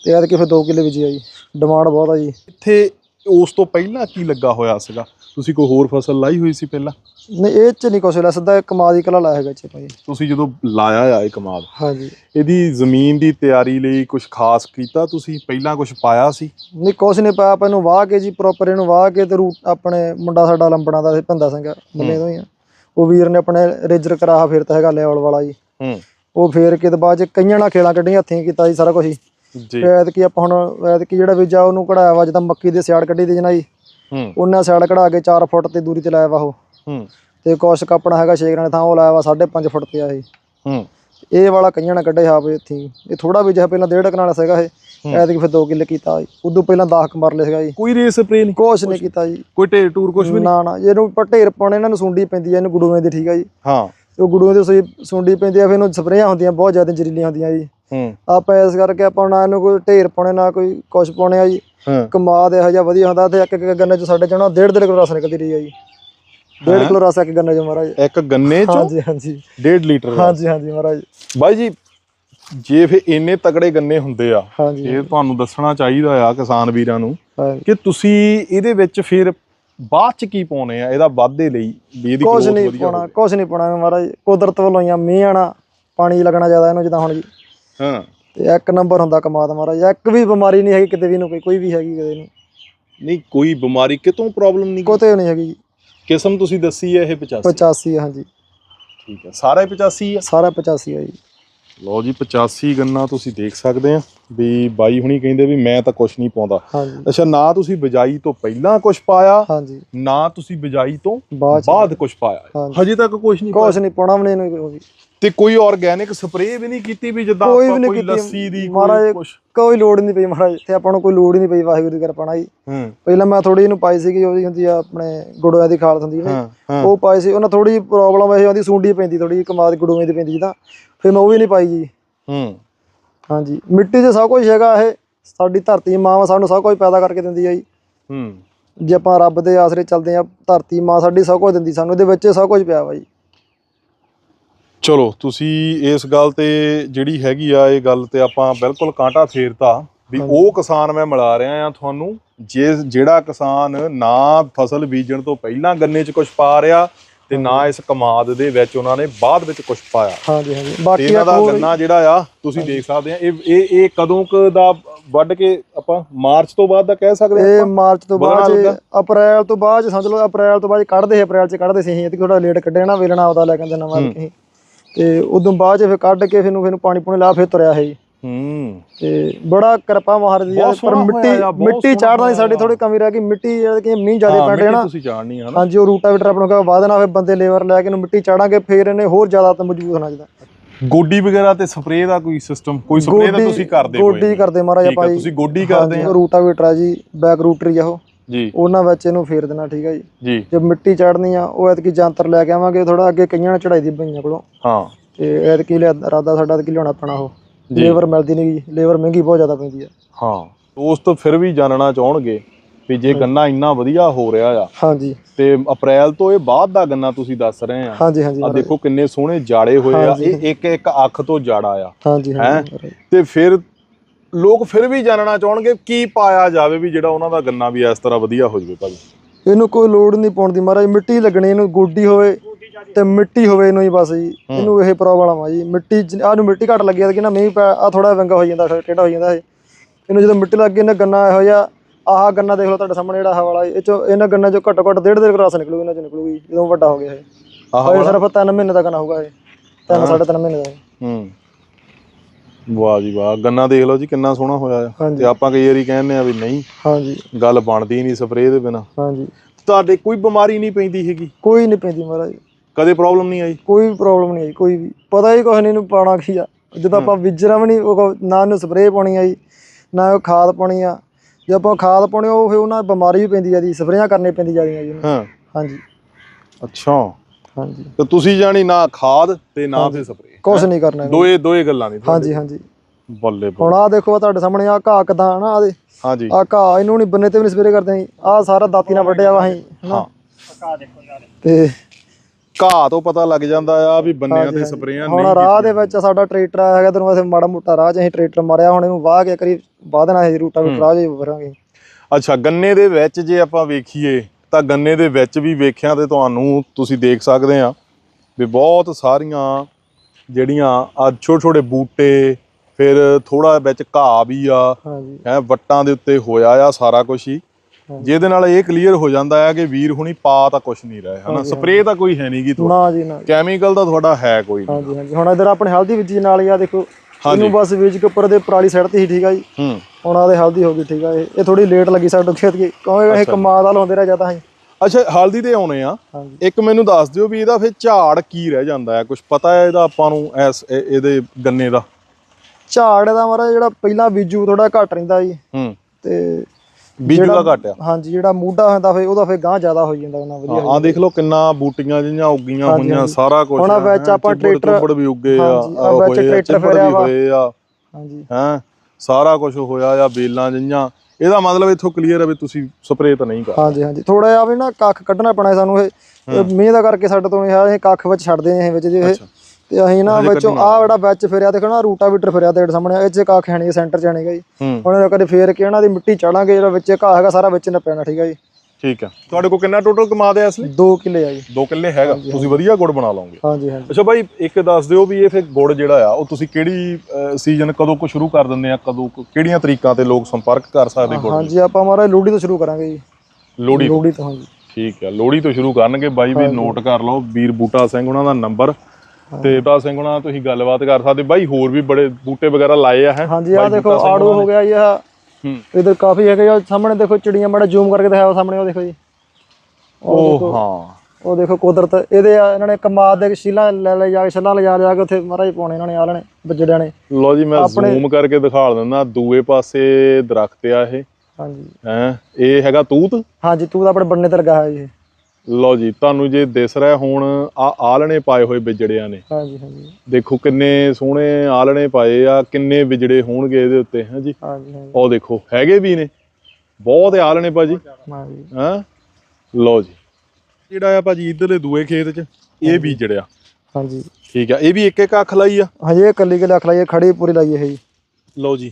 ਤੇ ਐਤਕੀ ਫਿਰ 2 ਕਿੱਲੇ ਬੀਜੀ ਆ ਜੀ। ਡਿਮਾਂਡ ਬਹੁਤ ਆ ਜੀ। ਇੱਥੇ ਉਸ ਤੋਂ ਪਹਿਲਾਂ ਕੀ ਲੱਗਾ ਹੋਇਆ ਸੀਗਾ? ਤੁਸੀਂ ਕੋਈ ਹੋਰ ਫਸਲ ਲਾਈ ਹੋਈ ਸੀ ਪਹਿਲਾਂ? ਨਹੀਂ ਇਹ ਚ ਨਹੀਂ ਕੁਛ ਲੈ ਸਿੱਧਾ ਕਮਾਦ ਹੀ ਕਲਾ ਲਾਇਆ ਹੈਗਾ ਚ ਭਾਈ ਤੁਸੀਂ ਜਦੋਂ ਲਾਇਆ ਆ ਇਹ ਕਮਾਦ ਹਾਂਜੀ। ਇਹਦੀ ਜ਼ਮੀਨ ਦੀ ਤਿਆਰੀ ਲਈ ਕੁਝ ਖਾਸ ਕੀਤਾ ਤੁਸੀਂ? ਪਹਿਲਾਂ ਕੁਝ ਪਾਇਆ ਸੀ? ਨਹੀਂ ਕੁਛ ਨਹੀਂ ਪਾਇਆ ਆਪਾਂ ਇਹਨੂੰ ਵਾਹ ਕੇ ਜੀ ਪ੍ਰੋਪਰ ਇਹਨੂੰ ਵਾਹ ਕੇ ਤੇ ਰੂਟ ਆਪਣੇ ਮੁੰਡਾ ਸਾਡਾ ਲੰਬਣਾ ਦਾ ਭੰਦਾ ਸਿੰਘ ਬੰਨੇ ਤੋਂ ਹੀ ਆ। ਉਹ ਵੀਰ ਨੇ ਆਪਣੇ ਰੇਜਰ ਕਰਾਹਾ ਫੇਰਤਾ ਹੈਗਾ ਲੈਵਲ ਵਾਲਾ ਜੀ। ਹੂੰ। ਉਹ ਫੇਰ ਕੇ ਤੇ ਬਾਅਦ ਚ ਕਈਆਂ ਨਾਲ ਖੇਲਾਂ ਕੱਢੀਆਂ ਹੱਥੀਂ ਕੀਤਾ ਜੀ ਸਾਰਾ ਕੁਝ ਜੀ। ਐਤਕੀ ਆਪਾਂ ਹੁਣ ਐਤਕੀ ਜਿਹੜਾ ਬੀਜਾ ਉਹਨੂੰ ਕਢਾਇਆ ਵਾ ਜਿੱਦਾਂ ਮੱਕੀ ਦੇ ਸਿਆੜ ਕੱਢੀ ਦੀ ਜਨਾਈ ਉਹਨਾਂ ਸਿਆੜ ਕਢਾ ਕੇ 4 ਫੁੱਟ ਤੇ ਦੂਰੀ ਤੇ ਲਾਇਆ ਵਾ ਉਹ। ਹੂੰ। ਤੇ ਕੌਸ਼ਕ ਆਪਣਾ ਹੈਗਾ ਛੇ ਗਰਾਂ ਥਾਂ ਉਹ ਲਾਇਆ ਵਾ 5.5 ਫੁੱਟ ਤੇ ਆ ਇਹ। ਹੂੰ। ਇਹ ਵਾਲਾ ਕਈਆਂ ਨੇ ਕੱਢਿਆ ਆਪ ਇੱਥੇ। ਹੀ। ਇਹ ਥੋੜਾ ਵੀ ਜਿਹਾ ਪਹਿਲਾਂ ਡੇਢ ਕਨਾਲ ਸੀਗਾ ਇਹ। ਐਤਕੀ ਫਿਰ 2 ਕਿੱਲੇ ਕੀਤਾ ਜੀ ਉਦੋਂ ਪਹਿਲਾਂ 10 ਕੁ ਮਰਲੇ ਸੀਗਾ ਜੀ। ਕੋਈ ਰੇ ਸਪਰੇ ਨਹੀਂ। ਕੁਛ ਨਹੀਂ ਕੀਤਾ ਜੀ। ਕੋਈ ਢੇਰ ਟੂਰ ਕੁਝ ਵੀ ਨਹੀਂ। ਨਾ ਨਾ। ਇਹਨੂੰ ਪਰ ਢੇਰ ਪਾਉਣੇ ਇਹਨਾਂ ਨੂੰ ਸੁੰਡੀ ਪੈਂਦੀ ਆ ਇਹਨੂੰ ਗੁੜੂਆਂ ਦੀ ਠੀਕ ਆ ਜੀ। ਹਾਂ। ਉਹ ਗੁੜੂਆਂ ਦੀ ਸੁੰਡੀ ਪੈਂਦੀ ਆ ਫਿਰ ਇਹਨੂੰ ਸਪਰੇਆਂ ਹੁੰਦੀਆਂ ਬਹੁਤ ਜ਼ਿਆਦਾ ਜ਼ਹਿਰੀਲੀਆਂ ਹੁੰਦੀਆਂ ਜੀ। ਹੂੰ। ਆਪਾਂ ਇਸ ਕਰਕੇ ਆਪਾਂ ਨਾ ਇਹਨੂੰ ਕੋਈ ਢੇਰ ਪਾਉਣੇ ਨਾ ਕੋਈ ਕੁਛ ਪਾਉਣੇ ਆ ਜੀ। ਹਾਂ ਕਮਾਦ ਇਹੋ ਜਿਹਾ ਵਧੀਆ ਹੁੰਦਾ ਤੇ ਇੱਕ ਇੱਕ ਗੰਨੇ ਚ ਸਾਡੇ ਚੋਂ ਡੇਢ ਡੇਢ ਕਿਲੋ ਰਸ ਨਿਕਲਦੀ ਰਹੀ ਆ ਜੀ। ਡੇਢ ਕਿਲੋ ਰਸ ਇੱਕ ਗੰਨੇ ਚ ਮਹਾਰਾਜ। ਇੱਕ ਗੰਨੇ ਚੋਂ? ਹਾਂਜੀ ਹਾਂਜੀ। 1.5 ਲੀਟਰ। ਹਾਂਜੀ ਹਾਂਜੀ ਮਹਾਰਾਜ। ਬਾਈ ਜੀ ਜੇ ਫੇ ਇੰਨੇ ਤਗੜੇ ਗੰਨੇ ਹੁੰਦੇ ਆ ਇਹ ਤੁਹਾਨੂੰ ਦੱਸਣਾ ਚਾਹੀਦਾ ਆ ਕਿਸਾਨ ਵੀਰਾਂ ਨੂੰ ਕਿ ਤੁਸੀਂ ਇਹਦੇ ਵਿੱਚ ਫਿਰ ਬਾਅਦ ਚ ਕੀ ਪਾਉਨੇ ਆ? ਇਹਦਾ ਵਾਧੇ ਲਈ ਵੀ ਇਹਦੀ growth ਨਹੀਂ ਪਾਉਣਾ ਕੁਛ ਨਹੀਂ ਪਾਉਣਾ ਮਹਾਰਾਜ। ਕੁਦਰਤ ਵੱਲੋਂ ਆ ਮੀਂਹ ਆਣਾ ਪਾਣੀ ਲੱਗਣਾ ਜ਼ਿਆਦਾ ਇਹਨੂੰ ਜਿੱਦਾਂ ਹੁਣ ਜੀ। ਹਾਂ। ਤੇ ਇੱਕ ਨੰਬਰ ਹੁੰਦਾ ਕਮਾਦ ਮਹਾਰਾਜ ਇੱਕ ਵੀ ਬਿਮਾਰੀ ਨਹੀਂ ਹੈਗੀ ਕਿਤੇ ਵੀ ਨੂੰ ਕੋਈ ਕੋਈ ਵੀ ਹੈਗੀ ਕਿਤੇ ਨੂੰ ਨਹੀਂ ਕੋਈ ਬਿਮਾਰੀ ਕਿਤੋਂ ਪ੍ਰੋਬਲਮ ਨਹੀਂ ਕੋਤੇ ਨਹੀਂ ਹੈਗੀ ਜੀ। ਕਿਸਮ ਤੁਸੀਂ ਦੱਸੀ ਹੈ ਇਹ 85 85 ਹਾਂਜੀ। ਠੀਕ ਹੈ ਸਾਰਾ ਹੀ 85 ਆ ਸਾਰਾ 85 ਹੈ ਜੀ। ਲਓ ਜੀ 85 ਗੰਨਾ ਤੁਸੀਂ ਦੇਖ ਸਕਦੇ ਆ ਵੀ ਬਾਈ ਹੁਣੀ ਕਹਿੰਦੇ ਵੀ ਮੈਂ ਤਾਂ ਕੁਝ ਨਹੀਂ ਪਾਉਂਦਾ। ਅੱਛਾ ਨਾ ਤੁਸੀਂ ਬਿਜਾਈ ਤੋਂ ਪਹਿਲਾਂ ਕੁਝ ਪਾਇਆ ਹਾਂਜੀ। ਨਾ ਤੁਸੀਂ ਬਿਜਾਈ ਤੋਂ ਬਾਅਦ ਕੁਝ ਪਾਇਆ। ਹਾਂਜੀ। ਤੱਕ ਕੁਝ ਨਹੀਂ ਕੁਛ ਨਹੀਂ ਪਾਉਣਾ ਵੀ ਨਹੀਂ ਕੋਈ। ਵੀ। ਤੇ ਕੋਈ ਆਰਗੈਨਿਕ ਸਪਰੇਅ ਵੀ ਨਹੀਂ ਕੀਤੀ ਵੀ ਜਿੱਦਾਂ ਕੋਈ ਆਪਾਂ ਵੀ ਨਹੀਂ ਕੋਈ ਕੀਤੀ। ਲੱਸੀ ਦੀ ਮਹਾਰਾਜ ਕੋਈ ਲੋੜ ਨਹੀਂ ਪਈ ਮਹਾਰਾਜ। ਤੇ ਆਪਾਂ ਨੂੰ ਕੋਈ ਲੋੜ ਹੀ ਨਹੀਂ ਪਈ ਵਾਹਿਗੁਰੂ ਦੀ ਕਿਰਪਾ ਨਾਲ ਜੀ। ਹੂੰ। ਪਹਿਲਾਂ ਮੈਂ ਥੋੜੀ ਇਹਨੂੰ ਪਾਈ ਸੀਗੀ ਉਹਦੀ ਹੁੰਦੀ ਆ ਆਪਣੇ ਗੁੜੋਆਂ ਦੀ ਖਾਲਤ ਹੁੰਦੀ ਹੈ ਉਹ ਪਾਈ ਸੀ ਉਹਨਾਂ ਥੋੜੀ ਪ੍ਰੋਬਲਮ ਇਹ ਆਉਂਦੀ ਸੁੰਡੀ ਪੈਂਦੀ ਥੋੜੀ ਕਮਾਦ ਗੁੜੋਆਂ ਦੀ ਪੈਂਦੀ ਜਿੱਦਾਂ। ਫਿਰ ਮੈਂ ਉਹ ਵੀ ਨਹੀਂ ਪਾਈ ਜੀ। ਹੂੰ। ਹਾਂਜੀ। ਮਿੱਟੀ 'ਚ ਸਭ ਕੁਝ ਹੈਗਾ ਇਹ। ਸਾਡੀ ਧਰਤੀ ਮਾਂ ਵਾ, ਸਾਨੂੰ ਸਭ ਕੁਝ ਪੈਦਾ ਕਰਕੇ ਦਿੰਦੀ ਆ ਜੀ। ਹੂੰ। ਜੇ ਆਪਾਂ ਰੱਬ ਦੇ ਆਸਰੇ ਚੱਲਦੇ ਆ ਧਰਤੀ ਮਾਂ ਸਾਡੀ ਸਭ ਕੁਝ ਦਿੰਦੀ ਸਾਨੂੰ ਇਹਦੇ ਵਿੱਚ ਸਭ ਕੁਝ ਪਿਆ ਵਾ ਜੀ। ਚਲੋ ਤੁਸੀਂ ਇਸ ਗੱਲ ਤੇ ਜਿਹੜੀ ਹੈਗੀ ਆ ਇਹ ਗੱਲ ਤੇ ਆਪਾਂ ਬਿਲਕੁਲ ਕਾਂਟਾ ਫੇਰਤਾ ਵੀ ਉਹ ਕਿਸਾਨ ਮੈਂ ਮਿਲਾ ਰਿਹਾ ਆ ਤੁਹਾਨੂੰ ਜੇ ਜਿਹੜਾ ਕਿਸਾਨ ਨਾ ਫਸਲ ਬੀਜਣ ਤੋਂ ਪਹਿਲਾਂ ਗੰਨੇ 'ਚ ਕੁਝ ਪਾ ਰਿਹਾ ਤੇ ਨਾ ਇਸ ਕਮਾਦ ਦੇ ਵਿੱਚ ਉਹਨਾਂ ਨੇ ਬਾਅਦ ਵਿੱਚ ਕੁਝ ਪਾਇਆ। ਹਾਂਜੀ ਹਾਂਜੀ। ਬਾਕੀ ਇਹਨਾਂ ਦਾ ਗੰਨਾ ਜਿਹੜਾ ਆ ਤੁਸੀਂ ਦੇਖ ਸਕਦੇ ਆ ਇਹ ਇਹ ਇਹ ਕਦੋਂ ਕ ਦਾ ਵੱਢ ਕੇ ਆਪਾਂ ਮਾਰਚ ਤੋਂ ਬਾਅਦ ਦਾ ਕਹਿ ਸਕਦੇ ਆ ਇਹ? ਮਾਰਚ ਤੋਂ ਬਾਅਦ ਅਪ੍ਰੈਲ ਤੋਂ ਬਾਅਦ ਸਮਝ ਲਓ ਅਪ੍ਰੈਲ ਤੋਂ ਬਾਅਦ ਕੱਢਦੇ ਸੀ ਅਪ੍ਰੈਲ ਚ ਕੱਢਦੇ ਸੀ ਇਹ ਥੋੜਾ ਲੇਟ ਕੱਢਿਆ ਨਾ ਵੇਲਣਾ ਆਉਦਾ ਲੈ ਕੇ ਨਵਾਂ ਤੇ ਉਦੋਂ ਬਾਅਦ ਚ ਫਿਰ ਕੱਢ ਕੇ ਫਿਰ ਨੂੰ ਫਿਰ ਨੂੰ ਪਾਣੀ ਪੂਣੀ ਲਾ ਫਿਰ ਤੁਰਿਆ ਹੈ ਜੀ ਹੂੰ। ਤੇ ਬੜਾ ਕਿਰਪਾ ਮਹਾਰਾਜ ਦੀ ਬਹੁਤ ਪਰ ਸੋਹਣਾ ਮਿੱਟੀ ਹੋਇਆ ਯਾਰ, ਬਹੁਤ ਮਿੱਟੀ ਸੋਹਣਾ ਚਾੜਨਾ ਦੀ ਸਾਡੀ ਥੋੜੀ ਕਮੀ ਰਹਿ ਗਈ ਮਿੱਟੀ ਜਿਹੜਾ ਕਿ ਮੀਂਹ ਜ਼ਿਆਦਾ ਹਾਂ ਪੈ ਰਿਹਾ ਮਿੱਟੀ ਨਾ। ਤੁਸੀਂ ਜਾਣਨੀ ਆ ਨਾ ਹਾਂਜੀ ਉਹ ਰੂਟਾਵੇਟਰ ਆਪਣਾ ਕਹੇ ਵਾਦਨਾ ਫਿਰ ਬੰਦੇ ਲੇਬਰ ਲੈ ਕੇ ਇਹਨੂੰ ਮਿੱਟੀ ਚਾੜਾਂਗੇ ਫਿਰ ਇਹਨੇ ਹੋਰ ਜ਼ਿਆਦਾ ਤਾਂ ਮਜ਼ਬੂਤ ਹੋਣਾ ਜਿੱਦਾਂ ਗੋਡੀ ਵਗੈਰਾ ਤੇ ਸਪਰੇਅ ਦਾ ਕੋਈ ਸਿਸਟਮ ਕੋਈ ਸਪਰੇਅ ਦਾ ਤੁਸੀਂ ਕਰਦੇ ਹੋਏ ਗੋਡੀ ਕਰਦੇ ਮਹਾਰਾਜ ਠੀਕ ਆ, ਆਪਾਂ ਜੀ। ਤੁਸੀਂ ਗੋਡੀ ਕਰਦੇ ਆ। ਰੂਟਾਵੇਟਰ ਆ ਜੀ ਬੈਕ ਰੂਟਰੀ ਆ ਉਹ। ਜੀ। ਉਹਨਾਂ ਵਿੱਚ ਇਹਨੂੰ ਫੇਰ ਦੇਣਾ ਠੀਕ ਹੈ ਜੀ? ਜੀ। ਜੇ ਮਿੱਟੀ ਚੜਨੀ ਆ ਉਹ ਐਤਕੀ ਜੰਤਰ ਲੈ ਕੇ ਆਵਾਂਗੇ ਥੋੜਾ ਅੱਗੇ ਕਈਆਂ ਨੇ ਚੜਾਈ ਦੀ ਬਈਆਂ ਕੋਲੋਂ। ਹਾਂ। ਤੇ ਐਤਕੀ ਇਰਾਦਾ ਸਾਡਾ ਐਤਕੀ ਲਿਆਉਣਾ ਪੈਣਾ ਉਹ। ਲੇਬਰ ਮਿਲਦੀ ਨਹੀਂ ਲੇਬਰ ਮਹਿੰਗੀ ਬਹੁਤ ਜ਼ਿਆਦਾ ਪੈਂਦੀ ਆ। ਹਾਂ। ਦੋਸਤ ਫਿਰ ਵੀ ਜਾਣਨਾ ਚਾਹਣਗੇ ਵੀ ਜੇ ਗੰਨਾ ਇੰਨਾ ਵਧੀਆ ਹੋ ਰਿਹਾ ਆ ਹਾਂਜੀ। ਤੇ ਅਪ੍ਰੈਲ ਤੋਂ ਇਹ ਬਾਅਦ ਦਾ ਗੰਨਾ ਤੁਸੀਂ ਦੱਸ ਰਹੇ ਆ। ਹਾਂਜੀ ਹਾਂਜੀ ਆ ਦੇਖੋ ਕਿੰਨੇ ਸੋਹਣੇ ਜਾੜੇ ਹੋਏ ਆ। ਇਹ ਇੱਕ ਇੱਕ ਅੱਖ ਤੋਂ ਜਾੜਾ ਆ। ਹਾਂਜੀ ਹਾਂਜੀ। ਤੇ ਫਿਰ ਲੋਕ ਫਿਰ ਵੀ ਜਾਣਨਾ ਚਾਹਣਗੇ ਕੀ ਪਾਇਆ ਜਾਵੇ ਵੀ ਜਿਹੜਾ ਉਹਨਾਂ ਦਾ ਗੰਨਾ ਵੀ ਇਸ ਤਰ੍ਹਾਂ ਵਧੀਆ ਹੋ ਜਾਵੇ ਭਾਜੀ। ਇਹਨੂੰ ਕੋਈ ਲੋੜ ਨਹੀਂ ਪਾਉਣ ਦੀ ਮਹਾਰਾਜ ਮਿੱਟੀ ਲੱਗਣੀ ਇਹਨੂੰ ਗੋਡੀ ਹੋਵੇ ਤੇ ਮਿੱਟੀ ਹੋਵੇ ਇਹਨੂੰ ਹੀ ਬਸ ਜੀ। ਇਹਨੂੰ ਇਹ ਪ੍ਰੋਬਲਮ ਆ ਜੀ। ਮਿੱਟੀ ਆਹ ਨੂੰ ਮਿੱਟੀ ਘੱਟ ਲੱਗੀ ਆ ਕਿ ਨਾ ਮੀਂਹ ਪੈ ਆ ਥੋੜਾ ਵਿੰਗਾ ਹੋ ਜਾਂਦਾ ਟੇਢਾ ਹੋ ਜਾਂਦਾ ਇਹ। ਇਹਨੂੰ ਜਦੋਂ ਮਿੱਟੀ ਲੱਗ ਗਈ ਇਹਨੇ ਗੰਨਾ ਇਹੋ ਜਿਹਾ ਆਹ ਗੰਨਾ ਦੇਖ ਲਓ ਤੁਹਾਡੇ ਸਾਹਮਣੇ ਜਿਹੜਾ ਆਹ ਵਾਲਾ ਇਹ ਚੋਂ ਇਹਨਾਂ ਗੰਨਾ ਚੋਂ ਘੱਟੋ ਘੱਟ ਡੇਢ ਡੇਢ ਰਸ ਨਿਕਲੂਗੀ ਇਹਨਾਂ ਚੋਂ ਨਿਕਲੂਗੀ ਜਦੋਂ ਵੱਡਾ ਹੋ ਗਿਆ ਇਹ। ਆਹ ਸਿਰਫ 3 ਮਹੀਨੇ ਦਾ ਗੰਨਾ ਹੋਊਗਾ ਇਹ। ਤਿੰਨ ਸਾਢੇ ਤਿੰਨ ਮਹੀਨੇ ਦਾ। ਹੂੰ। ਵਾਹ ਜੀ ਵਾਹ ਗੰਨਾ ਦੇਖ ਲਓ ਜੀ ਕਿੰਨਾ ਸੋਹਣਾ ਹੋਇਆ ਆ। ਹਾਂਜੀ। ਤੇ ਆਪਾਂ ਕਈ ਵਾਰੀ ਕਹਿੰਦੇ ਆ ਵੀ ਨਹੀਂ ਹਾਂਜੀ। ਗੱਲ ਬਣਦੀ ਨਹੀਂ ਸਪਰੇਅ ਦੇ ਬਿਨਾ। ਹਾਂਜੀ। ਤੁਹਾਡੇ ਕੋਈ ਬਿਮਾਰੀ ਨਹੀਂ ਪੈਂਦੀ ਹੈਗੀ? ਕੋਈ ਨਹੀਂ ਪੈਂਦੀ ਮਹਾਰਾਜ। ਕਦੇ ਪ੍ਰੋਬਲਮ ਨਹੀਂ ਆਈ? ਕੋਈ ਪ੍ਰੋਬਲਮ ਨਹੀਂ ਆਈ ਕੋਈ ਵੀ। ਪਤਾ ਹੀ ਕੁਛ ਨਹੀਂ ਇਹਨੂੰ ਪਾਉਣਾ ਕੀ ਆ? ਜਦੋਂ ਆਪਾਂ ਵਿਜਰਾ ਵੀ ਨਹੀਂ ਉਹ ਨਾ ਇਹਨੂੰ ਸਪਰੇਅ ਪਾਉਣੀ ਆਈ ਨਾ ਉਹ ਖਾਦ ਪਾਉਣੀ ਆ। ਜੇ ਆਪਾਂ ਖਾਦ ਪਾਉਣੀ ਉਹ ਫਿਰ ਉਹਨਾਂ ਬਿਮਾਰੀ ਵੀ ਪੈਂਦੀ ਆ ਜੀ ਸਪਰੇਆਂ ਕਰਨੀ ਪੈਂਦੀ ਜਾਂਦੀਆਂ ਜੀ। ਉਹਨੂੰ ਹਾਂ। ਹਾਂਜੀ। ਅੱਛਾ। ਹਾਂਜੀ। ਤੇ ਤੁਸੀਂ ਜਾਣੀ ਨਾ ਖਾਦ ਤੇ ਨਾ ਫਿਰ ਸਪਰੇਅ। ਕੁਛ ਨਹੀਂ ਕਰਨਾ ਇਹਨੂੰ। ਦੋਏ ਦੋਏ ਗੱਲਾਂ ਨਹੀਂ ਹਾਂਜੀ ਹਾਂਜੀ। ਬੱਲੇ ਬੱਲੇ। ਹੁਣ ਆਹ ਦੇਖੋ ਆਹ ਤੁਹਾਡੇ ਸਾਹਮਣੇ ਆ ਘਾਹ ਕਿਦਾਂ ਨਾ ਆਦੇ ਹਾਂਜੀ। ਆ ਘਾਹ ਇਹਨੂੰ ਨਹੀਂ ਬੰਨੇ ਤੇ ਵੀ ਨਹੀਂ ਸਪਰੇਅ ਕਰਦੇ ਜੀ ਆ ਸਾਰਾ ਦਾਤੀ ਨਾਲ ਵੱਢਿਆ ਵਾ ਅਸੀਂ ਹਾਂ ਤੇ ਘਾਹ ਤੋਂ ਪਤਾ ਲੱਗ ਜਾਂਦਾ ਆ ਵੀ ਬੰਨਿਆਂ ਤੇ ਸਪਰੇਆਂ ਹੁਣ ਨਹੀਂ ਰਾਹ ਦੇ ਵਿੱਚ ਸਾਡਾ ਟਰੈਕਟਰ ਆਇਆ ਹੈਗਾ ਤੈਨੂੰ ਵੈਸੇ ਮਾੜਾ ਮੋਟਾ ਰਾਹ 'ਚ ਅਸੀਂ ਟਰੈਕਟਰ ਮਾਰਿਆ ਹੁਣ ਇਹਨੂੰ ਵਾਹ ਕੇ ਕਰੀ ਵਾਹ ਦੇਣਾ ਹੈ ਰੂਟਾ ਵੀ ਰਾਹ 'ਚ ਵਰਾਂਗੇ। ਅੱਛਾ ਗੰਨੇ ਦੇ ਵਿੱਚ ਜੇ ਆਪਾਂ ਵੇਖੀਏ ਤਾਂ ਗੰਨੇ ਦੇ ਵਿੱਚ ਵੀ ਵੇਖਿਆ ਤੇ ਤੁਹਾਨੂੰ ਤੁਸੀਂ ਦੇਖ ਸਕਦੇ ਆ ਵੀ ਬਹੁਤ ਸਾਰੀਆਂ ਜਿਹੜੀਆਂ ਆ ਛੋਟੇ ਛੋਟੇ ਬੂਟੇ ਫਿਰ ਥੋੜਾ ਵਿੱਚ ਘਾਹ ਵੀ ਆ ਹੈ ਵੱਟਾਂ ਦੇ ਉੱਤੇ ਹੋਇਆ ਆ ਸਾਰਾ ਕੁਝ ਹੀ। ਜਿਹਦੇ ਨਾਲ ਇਹ ਕਲੀਅਰ ਹੋ ਜਾਂਦਾ ਹੈ ਕਿ ਵੀਰ ਹੁਣੀ ਪਾ ਤਾਂ ਕੁਝ ਨਹੀਂ ਰਹੇ ਹਨਾ? ਸਪਰੇਅ ਤਾਂ ਕੋਈ ਹੈ ਨਹੀਂਗੀ ਤੁਹਾਡਾ। ਨਾ ਜੀ ਨਾ ਕੈਮੀਕਲ ਤਾਂ ਤੁਹਾਡਾ ਹੈ ਕੋਈ ਨਹੀਂ। ਹਾਂਜੀ ਹਾਂਜੀ। ਹੁਣ ਇਧਰ ਆਪਣੇ ਹਲਦੀ ਬੀਜੀ ਨਾਲ ਹੀ ਆ ਦੇਖੋ ਇਹਨੂੰ ਬਸ ਬੀਜ ਕੇ ਉੱਪਰ ਦੇ ਪਰਾਲੀ ਸਾਈਡ ਤੇ ਹੀ ਠੀਕ ਆ ਜੀ। ਹੂੰ। ਹੁਣ ਆਦੇ ਹਲਦੀ ਹੋ ਗਈ ਠੀਕ ਆ ਇਹ ਇਹ ਥੋੜੀ ਲੇਟ ਲੱਗੀ ਸਾਡੇ ਖੇਤ ਕੀ ਕਿਉਂਕਿ ਇਹ ਕਮਾਦ ਵਾਲ ਹੁੰਦੇ ਰਹਿ ਜਾਂਦਾ ਅਸੀਂ। ਅੱਛਾ ਹਲਦੀ ਤੇ ਆਉਣੇ ਆ। ਇੱਕ ਮੈਨੂੰ ਦੱਸ ਦਿਓ ਵੀ ਇਹਦਾ ਫਿਰ ਝਾੜ ਕੀ ਰਹਿ ਜਾਂਦਾ ਹੈ ਕੁਝ ਪਤਾ ਹੈ ਇਹਦਾ ਆਪਾਂ ਨੂੰ ਐਸ ਇਹ- ਇਹਦੇ ਗੰਨੇ ਦਾ? ਝਾੜ ਦਾ ਮਹਾਰਾਜ ਜਿਹੜਾ ਪਹਿਲਾਂ ਬੀਜੂ ਥੋੜਾ ਘੱਟ ਰਹਿੰਦਾ ਜੀ ਹੂੰ। ਤੇ ਬੀਜੂ ਦਾ ਜਿਹੜਾ- ਘੱਟ ਆ। ਹਾਂਜੀ ਜਿਹੜਾ ਮੂਡਾ ਹੁੰਦਾ ਫੇ ਉਹਦਾ ਫੇ ਗਾਂ ਜ਼ਿਆਦਾ ਹੋ ਜਾਂਦਾ ਉਹਨਾਂ ਵਧੀਆ ਆ ਦੇਖ ਲਓ ਕਿੰਨਾ ਬੂਟੀਆਂ ਜਿਹੀਆਂ ਉੱਗੀਆਂ ਹੋਈਆਂ। ਸਾਰਾ ਕੁਝ ਹੁਣ ਵਿੱਚ ਆਪਾਂ ਟਰੈਕਟਰ- ਵੀ ਉੱਗੇ ਆ ਹੋਏ ਆ, ਚਿੱਬੜ ਵਾ। ਹੋਏ ਆ। ਹਾਂਜੀ। ਹੈ? ਸਾਰਾ ਕੁਝ ਹੋਇਆ ਆ ਬੇਲਾਂ ਜਿਹੀਆਂ। ਇਹਦਾ ਮਤਲਬ ਇੱਥੋਂ ਕਲੀਅਰ ਹੈ ਵੀ ਤੁਸੀਂ ਸਪਰੇਅ ਤਾਂ ਨਹੀਂ ਕਰ ਹਾਂਜੀ ਹਾਂਜੀ। ਥੋੜਾ ਜਿਹਾ ਵੀ ਨਾ ਕੱਖ ਕੱਢਣਾ ਪੈਣਾ ਸਾਨੂੰ ਇਹ। ਮੀਂਹ ਦਾ ਕਰਕੇ ਸਾਡੇ ਤੋਂ ਇਹ ਕੱਖ ਵਿੱਚ ਛੱਡਦੇ ਨੇ ਇਹ ਵਿੱਚ ਜੇ ਇਹ। ਤੇ ਅਸੀਂ ਨਾ ਵਿੱਚੋਂ ਆ ਜਿਹੜਾ ਵਿੱਚ ਫਿਰਿਆ ਦੇਖੋ ਨਾ ਰੂਟਾਵੀਟਰ ਫਿਰਿਆ ਤੇ ਸਾਹਮਣੇ ਇਹ ਚ ਕੱਖ ਹੈ ਨਹੀਂ ਸੈਂਟਰ ਚ ਆਣੇਗਾ ਜੀ। ਹੁਣ ਕਦੇ ਫੇਰ ਕੇ ਇਹਨਾਂ ਦੀ ਮਿੱਟੀ ਚਾੜਾਂਗੇ ਜਿਹੜਾ ਵਿੱਚ ਘਾਹ ਹੈਗਾ ਸਾਰਾ ਵਿੱਚ ਨੱਪਿਆਣਾ ਠੀਕ ਹੈ ਜੀ। ਠੀਕ ਹੈ। ਤੁਹਾਡੇ ਕੋਲ ਕਿੰਨਾ ਟੋਟਲ ਕਮਾਦ ਹੈ ਅਸਲੀ 2 ਕਿੱਲੇ ਆ ਜੀ। 2 ਕਿੱਲੇ ਹੈਗਾ। ਤੁਸੀਂ ਵਧੀਆ ਗੁੜ ਬਣਾ ਲਓਗੇ। ਹਾਂਜੀ ਹਾਂਜੀ। ਅੱਛਾ ਭਾਈ ਇੱਕ ਦੱਸ ਦਿਓ ਵੀ ਇਹ ਫਿਰ ਗੁੜ ਜਿਹੜਾ ਆ ਉਹ ਤੁਸੀਂ ਕਿਹੜੀ ਸੀਜ਼ਨ ਕਦੋਂ ਕੋ ਸ਼ੁਰੂ ਕਰ ਦਿੰਦੇ ਆ ਕਦੋਂ ਕੁ- ਕਿਹੜੀਆਂ ਤਰੀਕਾਂ ਤੇ ਲੋਕ ਸੰਪਰਕ ਕਰ ਸਕਦੇ ਗੁੜ ਹਾਂਜੀ ਆਪਾਂ ਮਾਰਾ ਲੋਹੜੀ ਤੋਂ ਸ਼ੁਰੂ ਕਰਾਂਗੇ ਜੀ। ਲੋਹੜੀ ਤੋਂ। ਲੋਹੜੀ ਤੋਂ ਹਾਂਜੀ। ਠੀਕ ਹੈ ਲੋਹੜੀ ਤੋਂ ਸ਼ੁਰੂ ਕਰਨਗੇ ਬਾਈ ਵੀ ਨੋਟ ਕਰ ਲਓ ਵੀਰ ਬੂਟਾ ਸਿੰਘ ਉਹਨਾਂ ਦਾ ਨੰਬਰ ਤੇ ਬੂਟਾ ਸਿੰਘ ਉਹਨਾਂ ਨਾਲ ਤੁਸੀਂ ਗੱਲਬਾਤ ਕਰ ਸਕਦੇ। ਬਾਈ ਹੋਰ ਵੀ ਬੜੇ ਬੂਟੇ ਵਗੈਰਾ ਲਾਏ ਆ ਹੈ? ਹਾਂਜੀ ਆ ਦੇਖੋ ਆੜੂ ਹੋ ਗਿਆ ਜੀ ਆ ਹੂੰ ਇਧਰ ਕਾਫੀ ਹੈਗੇ ਆ ਸਾਹਮਣੇ ਦੇਖੋ ਚਿੜੀਆਂ ਮਾੜਾ ਜ਼ੂਮ ਕਰਕੇ ਦਿਖਾਓ ਸਾਹਮਣੇ ਉਹ ਦੇਖੋ ਜੀ। ਉਹ ਹਾਂ। ਉਹ ਦੇਖੋ ਕੁਦਰਤ ਇਹਦੇ ਆ ਇਹਨਾਂ ਨੇ ਕਮਾਦ ਦੇ ਸ਼ੀਲਾਂ ਲੈ ਲੈ ਜਾ ਕੇ ਛੱਲਾਂ ਲਿਜਾ ਲਿਆ ਕੇ ਉੱਥੇ ਮਹਾਰਾਜ ਪਾਉਣੇ ਇਹਨਾਂ ਨੇ ਆ ਲੈਣੇ ਬੱਜੜਿਆਂ ਨੇ। ਲਓ ਜੀ ਮੈਂ ਜ਼ੂਮ ਕਰਕੇ ਦਿਖਾ ਦਿੰਦਾ ਦੂਏ ਪਾਸੇ ਦਰਖਤ ਆ ਇਹ। ਹਾਂਜੀ। ਹੈ ਇਹ ਹੈਗਾ ਤੂਤ? ਹਾਂਜੀ ਤੂੰ ਤਾਂ ਆਪਣੇ ਬੰਨੇ ਤੇ ਲੱਗਾ ਹੈ ਜੀ। ਲਓ ਜੀ ਤੁਹਾਨੂੰ ਜੇ ਦਿਸ ਰਿਹਾ ਹੁਣ ਆ ਆਲਣੇ ਪਾਏ ਹੋਏ ਵਿਜੜਿਆਂ ਨੇ। ਹਾਂਜੀ ਹਾਂਜੀ। ਦੇਖੋ ਕਿੰਨੇ ਸੋਹਣੇ ਆਲਣੇ ਪਾਏ ਆ ਕਿੰਨੇ ਵਿਜੜੇ ਹੋਣਗੇ ਇਹਦੇ ਉੱਤੇ ਹੈ ਜੀ? ਹਾਂਜੀ ਹਾਂਜੀ। ਉਹ ਦੇਖੋ ਹੈਗੇ ਵੀ ਨੇ। ਬਹੁਤ ਆਲਣੇ ਭਾਜੀ। ਹਾਂਜੀ। ਹਾਂ? ਲਓ ਜੀ। ਜਿਹੜਾ ਆ ਭਾਜੀ ਇਧਰਲੇ ਦੂਏ ਖੇਤ 'ਚ? ਇਹ ਬੀਜੜਿਆ ਹਾਂਜੀ। ਠੀਕ ਆ ਇਹ ਵੀ ਇੱਕ ਇੱਕ ਅੱਖ ਲਾਈ ਆ? ਹਜੇ ਇਹ ਕੱਲੀ ਕੇ ਲੱਖ ਲਾਈਏ ਖੜੀ ਪੂਰੀ ਲਾਈਏ ਇਹ ਜੀ ਲਓ ਜੀ।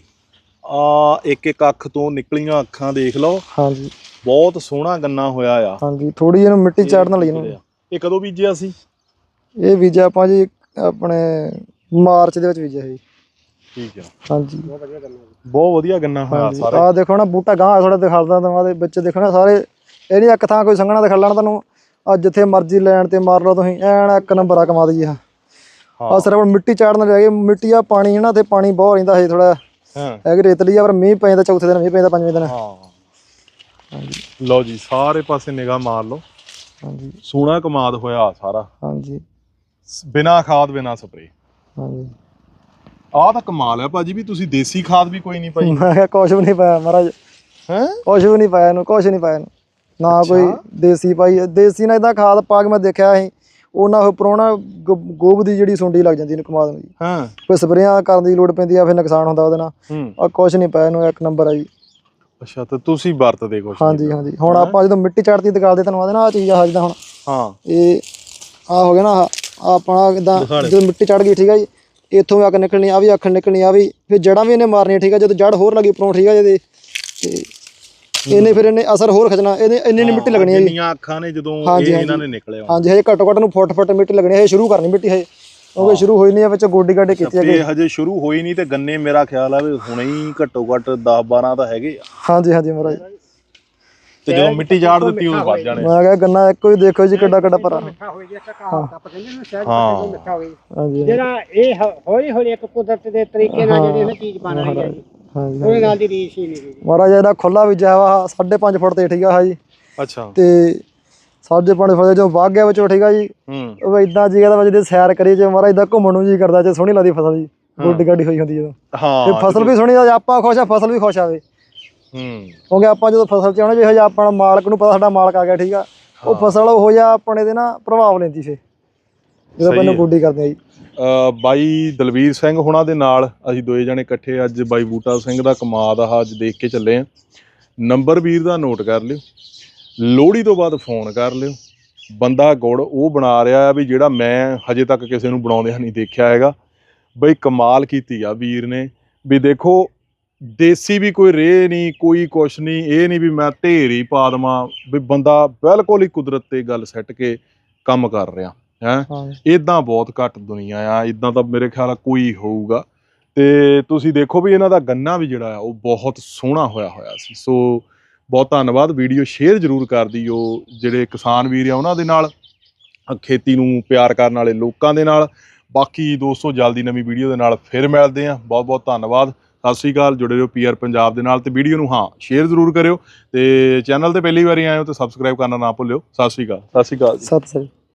ਆ ਇੱਕ ਇੱਕ ਅੱਖ ਤੋਂ ਨਿਕਲੀਆਂ ਅੱਖਾਂ ਦੇਖ ਲਓ। ਹਾਂਜੀ। ਬਹੁਤ ਸੋਹਣਾ ਗੰਨਾ ਹੋਇਆ ਆ। ਹਾਂਜੀ ਥੋੜੀ ਇਹਨੂੰ ਮਿੱਟੀ ਚਾੜਨ ਲਈ ਇਹਨੂੰ। ਇਹ ਕਦੋਂ ਬੀਜਿਆ ਸੀ? ਇਹ ਬੀਜਿਆ ਆਪਾਂ ਜੀ ਆਪਣੇ ਮਾਰਚ ਦੇ ਵਿੱਚ ਬੀਜਿਆ ਸੀ। ਠੀਕ ਆ। ਹਾਂਜੀ। ਬਹੁਤ ਵਧੀਆ ਗੰਨਾ ਹੋਇਆ ਸਾਰਾ। ਆ ਦੇਖੋ ਨਾ ਬੂਟਾ ਗਾਂ ਥੋੜਾ ਦਿਖਾਲਦਾ ਤੁਹਾਨੂੰ ਦੇ ਵਿੱਚ ਦੇਖੋ ਨਾ ਸਾਰੇ ਇਹ ਨਹੀਂ ਇੱਕ ਥਾਂ ਕੋਈ ਸੰਘਣਾ ਦਿਖਾ ਲੈਣਾ ਤੁਹਾਨੂੰ ਆ ਜਿੱਥੇ ਮਰਜ਼ੀ ਲੈਣ ਤੇ ਮਾਰ ਲਓ ਤੁਸੀਂ ਐਨ ਇੱਕ ਨੰਬਰ ਆ ਕਮਾ ਦਈਏ ਆ ਹਾਂ। ਸਿਰਫ ਮਿੱਟੀ ਚਾੜਨ ਗਈ ਮਿੱਟੀ ਆ ਪਾਣੀ ਹੈ ਨਾ ਤੇ ਪਾਣੀ ਬਹੁਤ ਰਹਿੰਦਾ ਹੈ ਥੋੜਾ ਹਾਂ। ਹੈਗੀ ਰੇਤਲੀ ਆ ਪਰ ਮੀਂਹ ਪੈਂਦਾ ਚੌਥੇ ਦਿਨ ਮੀਂਹ ਪੈਂਦਾ ਪੰਜਵੇਂ ਦਿਨ। ਹਾਂ। ਲਓ ਜੀ ਸਾਰੇ ਪਾਸੇ ਨਿਗਾਹ ਮਾਰ ਲਓ। ਹਾਂਜੀ। ਸੋਹਣਾ ਕਮਾਦ ਹੋਇਆ ਸਾਰਾ। ਹਾਂਜੀ। ਬਿਨਾ ਖਾਦ ਬਿਨਾ ਸਪਰੇ ਹਾਂਜੀ। ਆਹ ਤਾਂ ਕਮਾਲ ਹੈ ਭਾਜੀ ਵੀ ਤੁਸੀਂ ਦੇਸੀ ਖਾਦ ਵੀ ਕੋਈ ਨਹੀਂ ਪਾਈ। ਮੈਂ ਕਿਹਾ ਕੁਛ ਵੀ ਨਹੀਂ ਪਾਇਆ ਮਹਾਰਾਜ। ਹੈ? ਕੁਛ ਵੀ ਨਹੀਂ ਪਾਇਆ ਇਹਨੂੰ ਕੁਛ ਨਹੀਂ ਪਾਇਆ ਇਹਨੂੰ। ਨਾ ਕੋਈ ਦੇਸੀ ਪਾਈ। ਦੇਸੀ ਨਾਲ ਇਦਾਂ ਖਾਦ ਪਾ ਕੇ ਮੈਂ ਦੇਖਿਆ ਸੀ। ਉਹਨਾਂ ਨਾ ਗ- ਗੋਬ ਦੀ ਜਿਹੜੀ ਸੁੰਡੀ ਲੱਗ ਜਾਂਦੀ ਇਹਨੂੰ ਕਮਾਦ ਨੂੰ ਜੀ। ਹਾਂ। ਕੋਈ ਸਪਰੇਆਂ ਕਰਨ ਦੀ ਲੋੜ ਪੈਂਦੀ ਆ ਫਿਰ ਨੁਕਸਾਨ ਹੁੰਦਾ ਉਹਦੇ ਨਾਲ। ਆ ਕੁਛ ਨਹੀਂ ਪਾਇਆ ਇਹਨੂੰ ਇੱਕ ਨੰਬਰ ਆ ਜੀ। ਅੱਛਾ ਤੇ ਤੁਸੀਂ ਵਰਤਦੇ ਕੁਛ ਹਾਂਜੀ ਹਾਂਜੀ। ਹੁਣ ਆਪਾਂ ਜਦੋਂ ਮਿੱਟੀ ਚੜਦੀ ਦਿਖਾਦੇ ਤੁਹਾਨੂੰ ਆਦੇ ਨਾ ਆ ਚੀਜ਼ ਆ ਜਿੱਦਾਂ ਹੁਣ। ਹਾਂ। ਇਹ ਆ ਹੋ ਗਿਆ ਨਾ ਆਹ ਆਪਣਾ ਇਦਾਂ ਜਦੋਂ ਮਿੱਟੀ ਚੜ ਗਈ ਠੀਕ ਹੈ ਜੀ ਇੱਥੋਂ ਵੀ ਅੱਖ ਨਿਕਲਣੀ ਆ ਵੀ ਅੱਖ ਨਿਕਲਣੀ ਆ ਵੀ ਫਿਰ ਜੜਾਂ ਵੀ ਇਹਨੇ ਮਾਰਨੀਆਂ ਠੀਕ ਹੈ ਜਦੋਂ ਜੜ ਹੋਰ ਲੱਗੀ ਉੱਪਰੋਂ ਠੀਕ ਹੈ ਜਿਹਦੇ ਤੇ ਇਹਨੇ ਫਿਰ ਇਹਨੇ ਅਸਰ ਹੋਰ ਖਿੱਚਣਾ ਇਹਨੇ ਇੰਨੀ ਇੰਨੀ ਮਿੱਟੀ ਲੱਗਣੀ ਹੈ ਜੀ। ਜਿੰਨੀਆਂ ਅੱਖਾਂ ਨੇ ਜਦੋਂ ਹਾਂਜੀ, ਇਹ ਹਾਂਜੀ। ਇਹਨਾਂ ਨੇ ਨਿਕਲਿਆ ਹਾਂਜੀ ਹਜੇ ਘੱਟੋ ਘੱਟ ਨੂੰ ਫੁੱਟ ਫੁੱਟ ਮਿੱਟੀ ਲੱਗਣੀ ਹੈ ਸ਼ੁਰੂ ਕਰਨੀ ਮਿੱਟੀ ਹੈ ਕਿਉਂਕਿ ਸ਼ੁਰੂ ਹੋਈ ਨਹੀਂ ਆ ਵਿੱਚ ਗੋਡੀ ਗਾਡੀ ਕੀਤੀ ਹੈ ਤੇ ਹਜੇ ਸ਼ੁਰੂ ਹੋਈ ਨਹੀਂ ਤੇ ਗੰਨੇ ਮੇਰਾ ਖਿਆਲ ਆ ਵੀ ਹੁਣੇ ਹੀ ਘੱਟੋ ਘੱਟ 10 12 ਤਾਂ ਹੈਗੇ ਆ। ਹਾਂਜੀ ਹਾਂਜੀ ਮਹਾਰਾਜ। ਤੇ ਜਦੋਂ ਮਿੱਟੀ ਝਾੜ ਦਿੱਤੀ ਉਦੋਂ ਵੱਜ ਜਾਣੇ। ਮੈਂ ਕਿਹਾ ਗੰਨਾ ਇੱਕੋ ਹੀ ਦੇਖੋ ਜੀ ਕਿੱਡਾ ਕਿੱਡਾ ਭਰਾ। ਹੋਈ ਜੇ ਕਹਾਵਤ ਆਪਾਂ ਕਹਿੰਦੇ ਨਾ ਸ਼ਾਇਦ ਹਾਂ। ਮਿੱਠਾ ਹੋਈ ਹਾਂਜੀ ਜਿਹੜਾ ਇਹ ਹੌਲੀ ਹੌਲੀ ਇੱਕ ਕੁਦਰਤ ਦੇ ਤਰੀਕੇ ਨਾਲ ਜਿਹੜੀ ਇਹ ਚੀਜ਼ ਬਣ ਰਹੀ ਹੈ ਜੀ। ਹਾਂਜੀ ਉਹਦੇ ਨਾਲ ਦੀ ਰੀਸ ਹੀ ਨਹੀਂ ਜੀ ਮਹਾਰਾਜ ਇਹਦਾ ਖੁੱਲਾ ਵੀ ਵਾ 5.5 ਫੁੱਟ ਤੇ ਠੀਕ ਆ ਹਾਂ ਜੀ ਅੱਛਾ। ਤੇ 5.5 ਫੁੱਟ ਜੋ ਵਾਗ ਗਿਆ ਵਿੱਚੋਂ ਠੀਕ ਆ ਜੀ? ਉਹ ਇਦਾਂ ਜੀ ਕਹਿੰਦਾ ਜਿਹਦੇ ਸੈਰ ਕਰੀ ਜੇ ਮਹਾਰਾਜ ਇਦਾਂ ਘੁੰਮਣ ਨੂੰ ਜੀ ਕਰਦਾ ਜੇ ਸੋਹਣੀ ਲੱਗਦੀ ਫਸਲ ਜੀ ਗੋਡੀ ਗਾਡੀ ਹੋਈ ਹੁੰਦੀ ਜਦੋਂ। ਤੇ ਹਾਂ ਫਸਲ ਵੀ ਸੋਹਣੀ ਆ ਆਪਾਂ ਖੁਸ਼ ਆ ਫਸਲ ਵੀ ਖੁਸ਼ ਆਵੇ। ਹੂੰ। ਕਿਉਂਕਿ ਆਪਾਂ ਜਦੋਂ ਫਸਲ ਚ ਆਉਣਾ ਜਿਹੋ ਜਿਹਾ ਆਪਣਾ ਮਾਲਕ ਨੂੰ ਪਤਾ ਸਾਡਾ ਮਾਲਕ ਆ ਗਿਆ ਠੀਕ ਆ? ਉਹ ਫਸਲ ਉਹ ਜਿਹਾ ਆਪਣੇ ਦੇ ਨਾ ਪ੍ਰਭਾਵ ਲੈਂਦੀ ਫੇ ਜਦੋਂ ਆਪਾਂ ਗੋਡੀ ਕਰਦੇ ਆ ਜੀ ਅ, ਬਾਈ ਦਲਵੀਰ ਸਿੰਘ ਹੁਣਾਂ ਦੇ ਨਾਲ ਅਸੀਂ ਦੋਏ ਜਣੇ ਇਕੱਠੇ ਅੱਜ ਬਾਈ ਬੂਟਾ ਸਿੰਘ ਦਾ ਕਮਾਦ ਆ ਅੱਜ ਦੇਖ ਕੇ ਚੱਲੇ ਆ। ਨੰਬਰ ਵੀਰ ਦਾ ਨੋਟ ਕਰ ਲਿਓ। ਲੋਹੜੀ ਤੋਂ ਬਾਅਦ ਫੋਨ ਕਰ ਲਿਓ। ਬੰਦਾ ਗੁੜ ਉਹ ਬਣਾ ਰਿਹਾ ਆ ਵੀ ਜਿਹੜਾ ਮੈਂ ਹਜੇ ਤੱਕ ਕਿਸੇ ਨੂੰ ਬਣਾਉਂਦਿਆਂ ਨਹੀਂ ਦੇਖਿਆ ਹੈਗਾ। ਬਈ ਕਮਾਲ ਕੀਤੀ ਆ ਵੀਰ ਨੇ। ਵੀ ਦੇਖੋ ਦੇਸੀ ਵੀ ਕੋਈ ਰੇ ਨਹੀਂ ਕੋਈ ਕੁਛ ਨਹੀਂ ਇਹ ਨਹੀਂ ਵੀ ਮੈਂ ਢੇਰ ਹੀ ਪਾ ਦੇਵਾਂ। ਵੀ ਬੰਦਾ ਬਿਲਕੁਲ ਹੀ ਕੁਦਰਤ ਤੇ ਗੱਲ ਸੈੱਟ ਕੇ ਕੰਮ ਕਰ ਰਿਹਾ ਹੈ। ਇਦਾਂ ਬਹੁਤ ਘੱਟ ਦੁਨੀਆ ਆ ਇਦਾਂ ਤਾਂ ਮੇਰੇ ਖਿਆਲ ਕੋਈ ਹੋਊਗਾ। ਤੇ ਤੁਸੀਂ ਦੇਖੋ ਵੀ ਇਹਨਾਂ ਦਾ ਗੰਨਾ ਵੀ ਜਿਹੜਾ ਆ ਉਹ ਬਹੁਤ ਸੋਹਣਾ ਹੋਇਆ ਹੋਇਆ ਸੀ। ਸੋ ਬਹੁਤ ਧੰਨਵਾਦ। ਵੀਡੀਓ ਸ਼ੇਅਰ ਜ਼ਰੂਰ ਕਰ ਦਿਓ ਜਿਹੜੇ ਕਿਸਾਨ ਵੀਰ ਆ ਉਹਨਾਂ ਦੇ ਨਾਲ ਖੇਤੀ ਨੂੰ ਪਿਆਰ ਕਰਨ ਵਾਲੇ ਲੋਕਾਂ ਦੇ ਨਾਲ। ਬਾਕੀ ਦੋਸਤੋ ਜਲਦੀ ਨਵੀਂ ਵੀਡੀਓ ਦੇ ਨਾਲ ਫਿਰ ਮਿਲਦੇ ਆ ਬਹੁਤ ਬਹੁਤ ਧੰਨਵਾਦ। ਸਤਿ ਸ਼੍ਰੀ ਅਕਾਲ। ਜੁੜੇ ਰਹੋ ਪੀਆਰ ਪੰਜਾਬ ਦੇ ਨਾਲ ਤੇ ਵੀਡੀਓ ਨੂੰ ਹਾਂ ਸ਼ੇਅਰ ਜ਼ਰੂਰ ਕਰਿਓ ਤੇ ਚੈਨਲ ਤੇ ਪਹਿਲੀ ਵਾਰੀ ਆਏ ਹੋ ਤੇ ਸਬਸਕ੍ਰਾਈਬ ਕਰਨਾ ਨਾ ਭੁੱਲਿਓ। ਸਤਿ ਸ਼੍ਰੀ ਅਕਾਲ। ਸਤਿ ਸ਼੍ਰੀ ਅਕਾਲ ਜੀ। ਸਤਿ ਸ੍ਰੀ ਅਕਾਲ